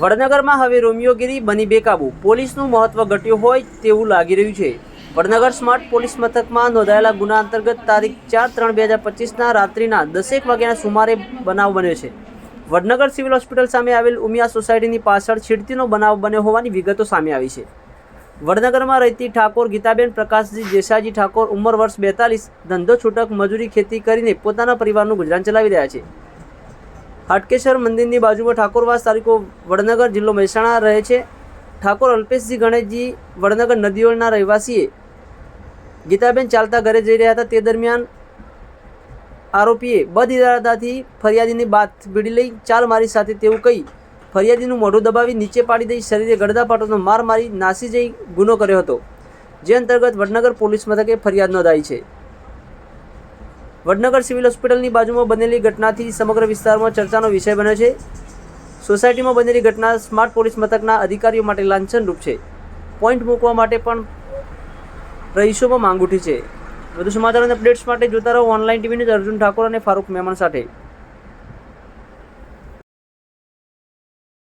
વડનગરમાં હવે રોમિયોગીરી બની બેકાબુ. પોલીસનું મહત્વ ઘટ્યું હોય તેવું લાગી રહ્યું છે. વડનગર સ્માર્ટ પોલીસ મથકમાં નોંધાયેલા ગુના અંતર્ગત તારીખ ચાર ત્રણ બે હજાર પચીસના રાત્રિના દસેક વાગ્યાના સુમારે બનાવ બન્યો છે. વડનગર સિવિલ હોસ્પિટલ સામે આવેલ ઉમિયા સોસાયટીની પાછળ છેડતીનો બનાવ બન્યો હોવાની વિગતો સામે આવી છે. વડનગરમાં રહેતી ઠાકોર ગીતાબેન પ્રકાશજી જેસાજી ઠાકોર ઉંમર વર્ષ બેતાલીસ, ધંધો છૂટક, મજૂરી ખેતી કરીને પોતાના પરિવારનું ગુજરાન ચલાવી રહ્યા છે. હાટકેશ્વર મંદિરની બાજુમાં ઠાકોરવાસ તારીખો વડનગર જિલ્લો મહેસાણા રહે છે. ઠાકોર અલ્પેશજી ગણેશજી વડનગર નદીઓળના રહેવાસીએ ગીતાબેન ચાલતા ઘરે જઈ રહ્યા હતા. તે દરમિયાન આરોપીએ બદઇરાદાથી ફરિયાદીની બાત બીડી લઈ ચાલ મારી સાથે તેવું કહી ફરિયાદીનું મોઢું દબાવી નીચે પાડી દઈ શરીરે ગડદાપાટોનો માર મારી નાસી જઈ ગુનો કર્યો હતો. જે અંતર્ગત વડનગર પોલીસ મથકે ફરિયાદ નોંધાઈ છે. વડનગર સિવિલ હોસ્પિટલની બાજુમાં બનેલી ઘટનાથી સમગ્ર વિસ્તારમાં ચર્ચાનો વિષય બન્યો છે. સોસાયટીમાં બનેલી ઘટના સ્માર્ટ પોલીસ મથકના અધિકારીઓ માટે લાંછનરૂપ છે. પોઈન્ટ મૂકવા માટે પણ રહીશોમાં માંગ ઉઠી છે. વધુ સમાચાર અને અપડેટ્સ માટે જોતા રહો ઓનલાઈન ટીવી અર્જુન ઠાકોર અને ફારૂક મહેમાન સાથે.